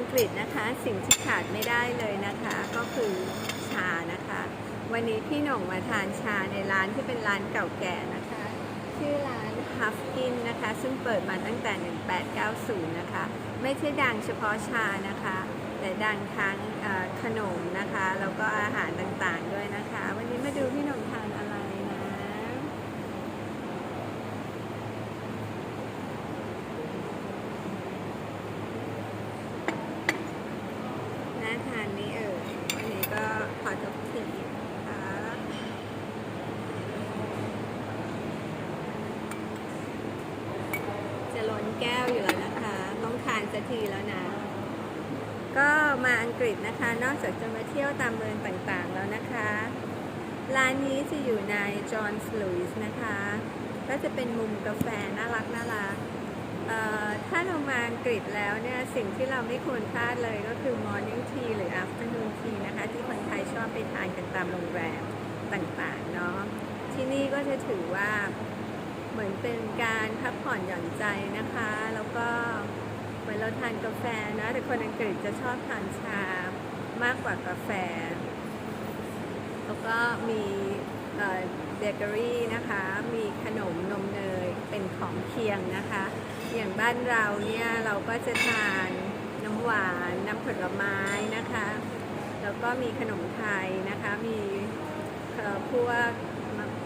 อังกฤษนะคะ สิ่งที่ขาดไม่ได้เลยนะคะ ก็คือชานะคะ วันนี้พี่หน่งมาทานชาในร้านที่เป็นร้านเก่าแก่นะคะ ชื่อร้าน h u f k i n นะคะ ซึ่งเปิดมาตั้งแต่ 1890 นะคะ ไม่ใช่ดังเฉพาะชานะคะ แต่ดังทั้งขนมนะคะ แล้วก็อาหารต่างๆด้วยนะคะ วันนี้มาดูพี่หน่งทานอะไรนะ น่าทานนี่เอ่ยวันนี้ก็ขอจบทีนะคะจะล้นแก้วอยู่แล้วนะคะ ต้องทาน สักทีแล้วนะ ก็มาอังกฤษนะคะ นอกจากจะมาเที่ยวตามเมืองต่างๆแล้วนะคะ ร้านนี้จะอยู่ในจอห์นส์ลุยส์นะคะ ก็จะเป็นมุมกาแฟน่ารักน่ารักเอ่อถ้าเรามาอังกฤษแล้วเนี่ย สิ่งที่เราไม่ควรพลาดเลยก็คือ morning tea หรือ afternoon tea นะคะ ที่คนไทยชอบไปทานกันตามโรงแรมต่างๆเนาะที่นี่ก็จะถือว่าเหมือนเป็นการพักผ่อนหย่อนใจนะคะ แล้วก็ เหมือนเราทานกาแฟนะ แต่คนอังกฤษจะชอบทานชามากกว่ากาแฟ แล้วก็มีเบเกอรี่นะคะ มีขนมนมเนยเป็นของเคียงนะคะ อย่างบ้านเราเนี่ยเราก็จะทานน้ำหวานน้ำผลไม้นะคะ แล้วก็มีขนมไทยนะคะ มีพวก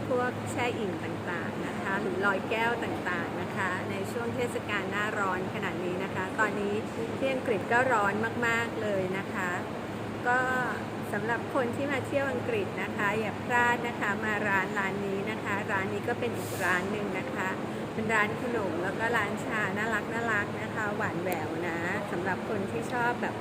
พวกแช่อิ่มต่างๆนะคะ หรือลอยแก้วต่างๆนะคะ ในช่วงเทศกาลหน้าร้อนขนาดนี้นะคะ ตอนนี้ที่อังกฤษก็ร้อนมากๆเลยนะคะ ก็สำหรับคนที่มาเที่ยวอังกฤษนะคะ อย่าพลาดนะคะมาร้านร้านนี้นะคะ ร้านนี้ก็เป็นอีกร้านหนึ่งนะคะ เป็นร้านขนมแล้วก็ร้านชาน่ารักน่ารักนะคะ หวานแหววนะสำหรับคนที่ชอบแบบ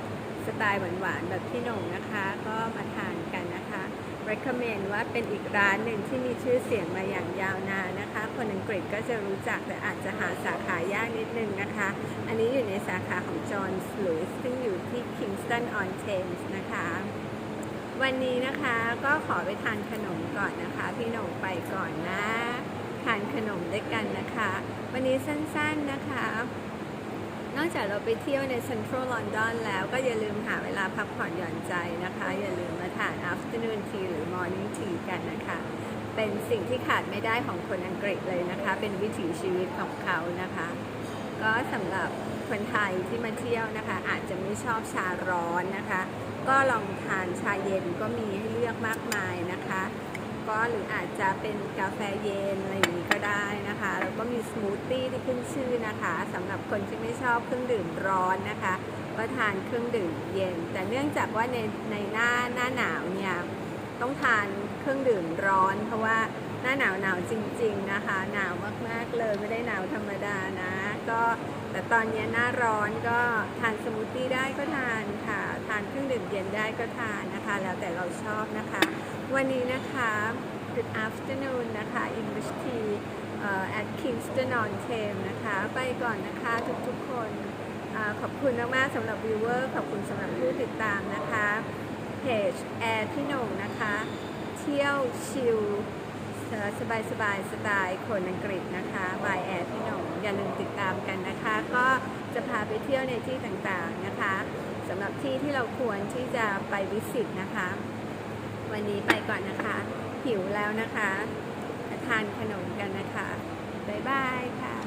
สไตล์หวานๆแบบพี่หน่งนะคะ ก็มาทานกันนะคะ recommend ว่าเป็นอีกร้านหนึ่งที่มีชื่อเสียงมาอย่างยาวนานนะคะ คนอังกฤษก็จะรู้จักแต่อาจจะหาสาขายากนิดนึงนะคะ อันนี้อยู่ในสาขาของ John Lewis ซึ่งอยู่ที่ Kingston on Thames นะคะ วันนี้นะคะก็ขอไปทานขนมก่อนนะคะ พี่หน่งไปก่อนนะ ทานขนมด้วยกันนะคะ วันนี้สั้นๆนะคะ นอกจากเราไปเที่ยวในเซ็นทรัลลอนดอนแล้วก็อย่าลืมหาเวลาพักผ่อนหย่อนใจนะคะ อย่าลืมมาทาน afternoon tea หรือ morning tea กันนะคะ เป็นสิ่งที่ขาดไม่ได้ของคนอังกฤษเลยนะคะ เป็นวิถีชีวิตของเขานะคะ ก็สำหรับคนไทยที่มาเที่ยวนะคะ อาจจะไม่ชอบชาร้อนนะคะ ก็ลองทานชาเย็นก็มีให้เลือกมากมายนะคะ ก็หรืออาจจะเป็นกาแฟเย็นอะไรอย่างนี้ก็ได้นะคะ แล้วก็มีสมูทตี้ที่ขึ้นชื่อนะคะสำหรับคนที่ไม่ชอบเครื่องดื่มร้อนนะคะก็ทานเครื่องดื่มเย็น แต่เนื่องจากว่าในในหน้าหน้าหนาวเนี่ยต้องทานเครื่องดื่มร้อน เพราะว่าหน้าหนาวหนาวจริง ๆนะคะ หนาวมากๆเลยไม่ได้หนาวธรรมดานะ ก็แต่ตอนนี้หน้าร้อนก็ทานสมูทตี้ได้ก็ทานค่ะานเครื่องดื่มเย็นได้ก็ทานนะคะ แล้วแต่เราชอบนะคะ วันนี้นะคะ Good afternoon นะคะ English tea เอ่อ at Kingston on Thames นะคะ ไปก่อนนะคะทุกๆคนอขอบคุณมากๆสำหรับวิวเวอร์ขอบคุณสำหรับผู้ติดตามนะคะเพจแอร์พี่หน่งนะคะ เที่ยวชิลสบายสบายสไตล์คนอังกฤษนะคะบายแอร์พี่หน่งอย่าลืมติดตามกันนะคะ ก็ จะพาไปเที่ยวในที่ต่างๆนะคะสำหรับที่ที่เราควรที่จะไปวิสิตนะคะ วันนี้ไปก่อนนะคะ หิวแล้วนะคะ ทานขนมกันนะคะ บ๊ายบายค่ะ